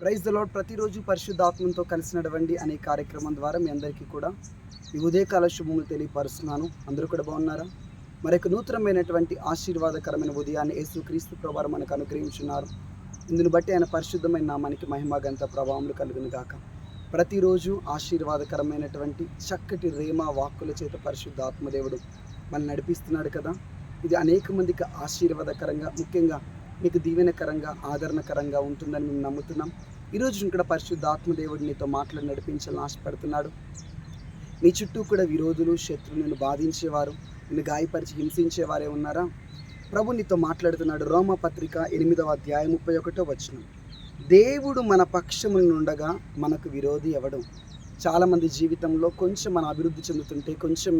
Praise the lord ప్రతిరోజు పరిశుద్ధాత్మంతో కలిసి నడవండి అనే కార్యక్రమం ద్వారా మీ అందరికీ కూడా ఈ ఉదయకాల శుభములు తెలియపరుస్తున్నాను. అందరూ కూడా బాగున్నారా? మరొక నూతనమైనటువంటి ఆశీర్వాదకరమైన ఉదయాన్ని యేసు క్రీస్తు ప్రభావం మనకు అనుగ్రహించున్నారు. ఇందును బట్టి ఆయన పరిశుద్ధమైన నామానికి మహిమాగంత ప్రభావములు కలుగును గాక. ప్రతిరోజు ఆశీర్వాదకరమైనటువంటి చక్కటి రేమ వాక్కుల చేత పరిశుద్ధ ఆత్మదేవుడు నడిపిస్తున్నాడు కదా. ఇది అనేక మందికి ఆశీర్వాదకరంగా ముఖ్యంగా మీకు దీవెనకరంగా ఆదరణకరంగా ఉంటుందని మేము నమ్ముతున్నాం. ఈరోజు ఇక్కడ పరిశుద్ధ ఆత్మదేవుడు నీతో మాటలు నడిపించాలని ఆశపడుతున్నాడు. నీ చుట్టూ కూడా విరోధులు శత్రువు నిన్ను బాధించేవారు నిన్ను గాయపరిచి హింసించేవారే ఉన్నారా? ప్రభు నీతో మాట్లాడుతున్నాడు. రోమ పత్రిక ఎనిమిదవ అధ్యాయం ముప్పై ఒకటో వచ్చిన దేవుడు మన పక్షమునుండగా మనకు విరోధి ఎవడు? చాలామంది జీవితంలో కొంచెం మనం అభివృద్ధి చెందుతుంటే కొంచెం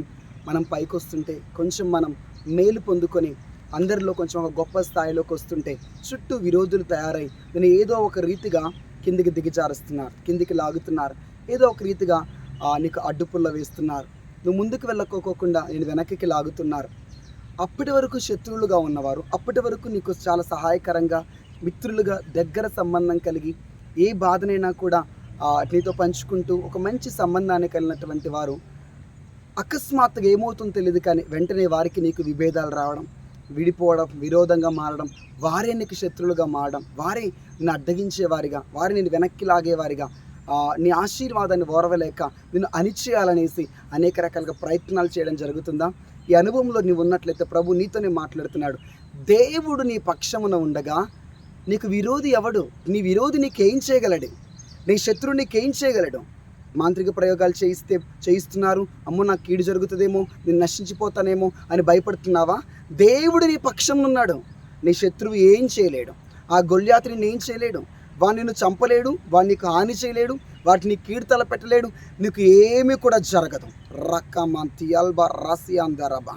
మనం పైకొస్తుంటే కొంచెం మనం మేలు పొందుకొని అందరిలో కొంచెం ఒక గొప్ప స్థాయిలోకి వస్తుంటే చుట్టూ విరోధులు తయారై నేను ఏదో ఒక రీతిగా కిందికి దిగజారుస్తున్నారు కిందికి లాగుతున్నారు. ఏదో ఒక రీతిగా నీకు అడ్డుపుల్ల వేస్తున్నారు. నువ్వు ముందుకు వెళ్ళకోకుండా నేను వెనక్కి లాగుతున్నారు. అప్పటి వరకు శత్రువులుగా ఉన్నవారు అప్పటి వరకు నీకు చాలా సహాయకరంగా మిత్రులుగా దగ్గర సంబంధం కలిగి ఏ బాధనైనా కూడా నీతో పంచుకుంటూ ఒక మంచి సంబంధాన్ని కలిగినటువంటి వారు అకస్మాత్తుగా ఏమవుతుందో తెలియదు కానీ వెంటనే వారికి నీకు విభేదాలు రావడం విడిపోవడం విరోధంగా మారడం వారే నీకు శత్రువులుగా మారడం వారే నిన్ను అడ్డగించేవారిగా వారిని నేను వెనక్కి లాగేవారిగా నీ ఆశీర్వాదాన్ని ఓరవలేక నిన్ను అణిచేయాలనేసి అనేక రకాలుగా ప్రయత్నాలు చేయడం జరుగుతుందా? ఈ అనుభవంలో నీవు ఉన్నట్లయితే ప్రభు నీతోనే మాట్లాడుతున్నాడు. దేవుడు నీ పక్షమున ఉండగా నీకు విరోధి ఎవడు? నీ విరోధి నీకేం చేయగలడు? నీ శత్రువు నీకేం చేయగలడు? మాంత్రిక ప్రయోగాలు చేయిస్తే చేయిస్తున్నారు. అమ్మో నాకు కీడు జరుగుతుందేమో నేను నశించిపోతానేమో అని భయపడుతున్నావా? దేవుడు నీ పక్షం ఉన్నాడు. నీ శత్రువు ఏం చేయలేడు. ఆ గొల్యాత్రిని ఏం చేయలేడు. వాడు నిన్ను చంపలేడు వాడు నీకు హాని చేయలేడు వాటిని కీడు తలపెట్టలేడు నీకు ఏమీ కూడా జరగదు. రకమంతి అల్బా రసి అందరబా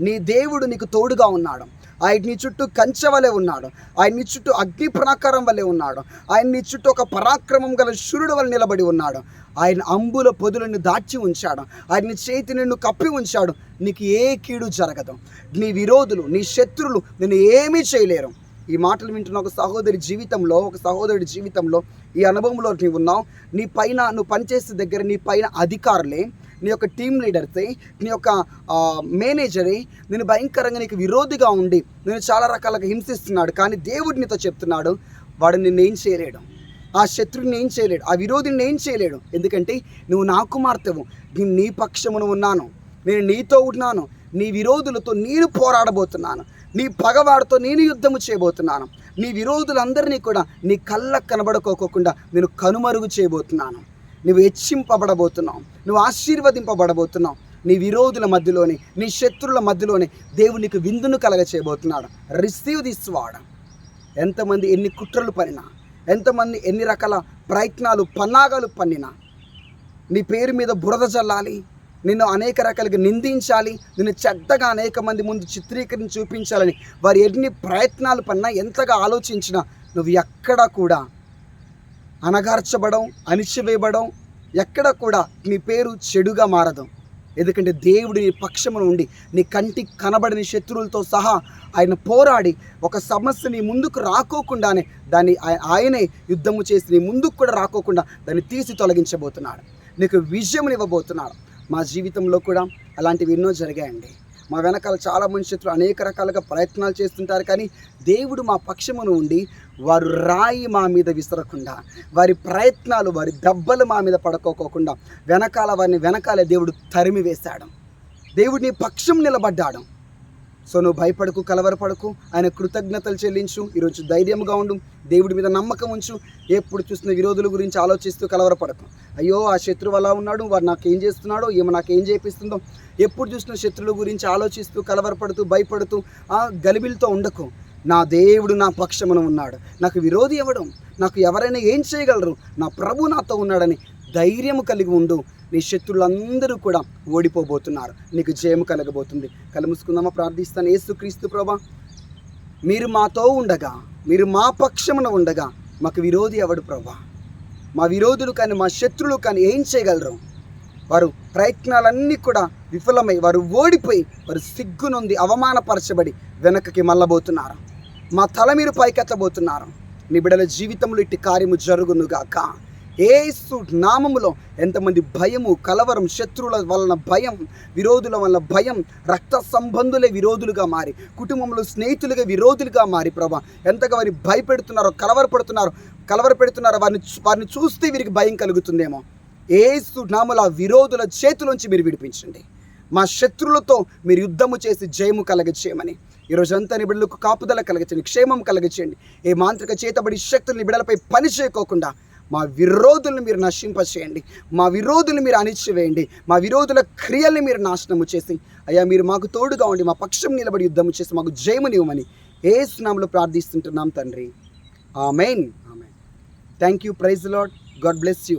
నీ దేవుడు నీకు తోడుగా ఉన్నాడు. ఆయన నీ చుట్టూ కంచె వలె ఉన్నాడు. ఆయన నీ చుట్టూ అగ్ని ప్రాకారం వలె ఉన్నాడు. ఆయన నీ చుట్టూ ఒక పరాక్రమం గల శూరుడు వలె నిలబడి ఉన్నాడు. ఆయన అంబుల పొదులను దాచి ఉంచాడు. ఆయన చేతి నిన్ను కప్పి ఉంచాడు. నీకు ఏ కీడు జరగదు. నీ విరోధులు నీ శత్రులు నేను ఏమీ చేయలేరు. ఈ మాటలు వింటున్న ఒక సహోదరి జీవితంలో ఒక సహోదరుడి జీవితంలో ఈ అనుభవంలో నీవు ఉన్నావు. నీ పైన నువ్వు పనిచేసే దగ్గర నీ పైన అధికారులే. నీ యొక్క టీం లీడర్సే నీ యొక్క మేనేజర్ మేనేజరే నేను భయంకరంగా నీకు విరోధిగా ఉండి నేను చాలా రకాలుగా హింసిస్తున్నాడు. కానీ దేవుడు నీతో చెప్తున్నాడు వాడు నిన్ను ఏం చేయలేడు. ఆ శత్రుడిని ఏం చేయలేడు. ఆ విరోధిని ఏం చేయలేడు. ఎందుకంటే నువ్వు నా కుమార్తెవు. నేను నీ పక్షమును ఉన్నాను. నేను నీతో ఉన్నాను. నీ విరోధులతో నేను పోరాడబోతున్నాను. నీ పగవాడితో నేను యుద్ధము చేయబోతున్నాను. నీ విరోధులందరినీ కూడా నీ కళ్ళకు కనబడుకోకుండా నేను కనుమరుగు చేయబోతున్నాను. నువ్వు హెచ్చింపబడబోతున్నావు నువ్వు ఆశీర్వదింపబడబోతున్నావు. నీ విరోధుల మధ్యలోనే నీ శత్రువుల మధ్యలోనే దేవుడు నీకు విందును కలగ చేయబోతున్నాడు రిసీవ్ దిస్ వాడ ఎంతమంది ఎన్ని కుట్రలు పనినా ఎంతమంది ఎన్ని రకాల ప్రయత్నాలు పన్నాగాలు పన్నినా నీ పేరు మీద బురద చల్లాలి నిన్ను అనేక రకాలుగా నిందించాలి నిన్ను చెడ్డగా అనేక మంది ముందు చిత్రీకరించి చూపించాలని వారు ఎన్ని ప్రయత్నాలు పన్నా ఎంతగా ఆలోచించినా నువ్వు ఎక్కడా కూడా అనగార్చబడం అణిచివేయబడం ఎక్కడ కూడా నీ పేరు చెడుగా మారదు. ఎందుకంటే దేవుడు నీ పక్షమున ఉండి నీ కంటికి కనబడని శత్రువులతో సహా ఆయన పోరాడి ఒక సమస్య నీ ముందుకు రాకోకుండానే దాన్ని ఆయ- ఆయనే యుద్ధము చేసి నీ ముందుకు కూడా రాకోకుండా దాన్ని తీసి తొలగించబోతున్నాడు. నీకు విజయమునివ్వబోతున్నాడు. మా జీవితంలో కూడా అలాంటివి ఎన్నో జరిగాయండి. మా వెనకాల చాలా మనుషులు అనేక రకాలుగా ప్రయత్నాలు చేస్తుంటారు కానీ దేవుడు మా పక్షమును ఉండి వారు రాయి మా మీద విసరకుండా వారి ప్రయత్నాలు వారి దెబ్బలు మా మీద పడుకోకోకుండా వెనకాల వారిని వెనకాలే దేవుడు తరిమి వేశాడు దేవుడు నీ పక్షం నిలబడ్డాడు. సో నువ్వు భయపడకు కలవరపడకు. ఆయన కృతజ్ఞతలు చెల్లించు. ఈరోజు ధైర్యంగా ఉండు. దేవుడి మీద నమ్మకం ఉంచు. ఎప్పుడు చూసిన విరోధుల గురించి ఆలోచిస్తూ కలవరపడకు. అయ్యో ఆ శత్రువు అలా ఉన్నాడు. వారు నాకేం చేస్తున్నాడో ఏమో నాకేం చేపిస్తుందో. ఎప్పుడు చూసిన శత్రువుల గురించి ఆలోచిస్తూ కలవరపడుతూ భయపడుతూ ఆ గలిబిలతో ఉండకు. నా దేవుడు నా పక్షమున ఉన్నాడు. నాకు విరోధి ఇవ్వడం నాకు ఎవరైనా ఏం చేయగలరు? నా ప్రభు నాతో ఉన్నాడని ధైర్యము కలిగి ఉండు. నీ శత్రులందరూ కూడా ఓడిపోబోతున్నారు. నీకు జయము కలగబోతుంది. కళ్ళు ప్రార్థిస్తాను. యేసుక్రీస్తు ప్రభా మీరు మాతో ఉండగా మీరు మా పక్షమున ఉండగా మాకు విరోధి ఎవడు ప్రభా? మా విరోధులు కానీ మా శత్రులు కానీ ఏం చేయగలరు? వారు ప్రయత్నాలన్నీ కూడా విఫలమై వారు ఓడిపోయి వారు సిగ్గునొంది అవమానపరచబడి వెనకకి మళ్ళబోతున్నారు. మా తల మీరు పైకెత్తబోతున్నారు. నీ బిడ్డల జీవితంలో ఇట్టి కార్యము జరుగునుగాక. ఏసు నామములో ఎంతమంది భయము కలవరం శత్రువుల వలన భయం విరోధుల వలన భయం రక్త సంబంధులే విరోధులుగా మారి కుటుంబంలో స్నేహితులుగా విరోధులుగా మారి ప్రభా. ఎంతగా వారిని భయపెడుతున్నారో కలవరపడుతున్నారో కలవరపెడుతున్నారో వారిని వారిని చూస్తే వీరికి భయం కలుగుతుందేమో. ఏసు నామల విరోధుల చేతిలోంచి మీరు విడిపించండి. మా శత్రులతో మీరు యుద్ధము చేసి జయము కలగచేయమని ఈరోజంతా అంతా కాపుదల కలగచేయండి క్షేమం కలగచేయండి. ఏ మాంత్రిక చేతబడి శక్తులు నిబిడలపై బిడ్డలపై పని చేయకోకుండా మా విరోధులను మీరు నశింపచేయండి. మా విరోధులు మీరు అణిచివేయండి. మా విరోధుల క్రియల్ని మీరు నాశనము చేసి అయ్యా మీరు మాకు తోడుగా ఉండి మా పక్షం నిలబడి యుద్ధము చేసి మాకు జయమునివ్వమని ఏ స్నామంలో ప్రార్థిస్తుంటున్నాం తండ్రి. Amen. Amen. Thank you praise Lord God bless you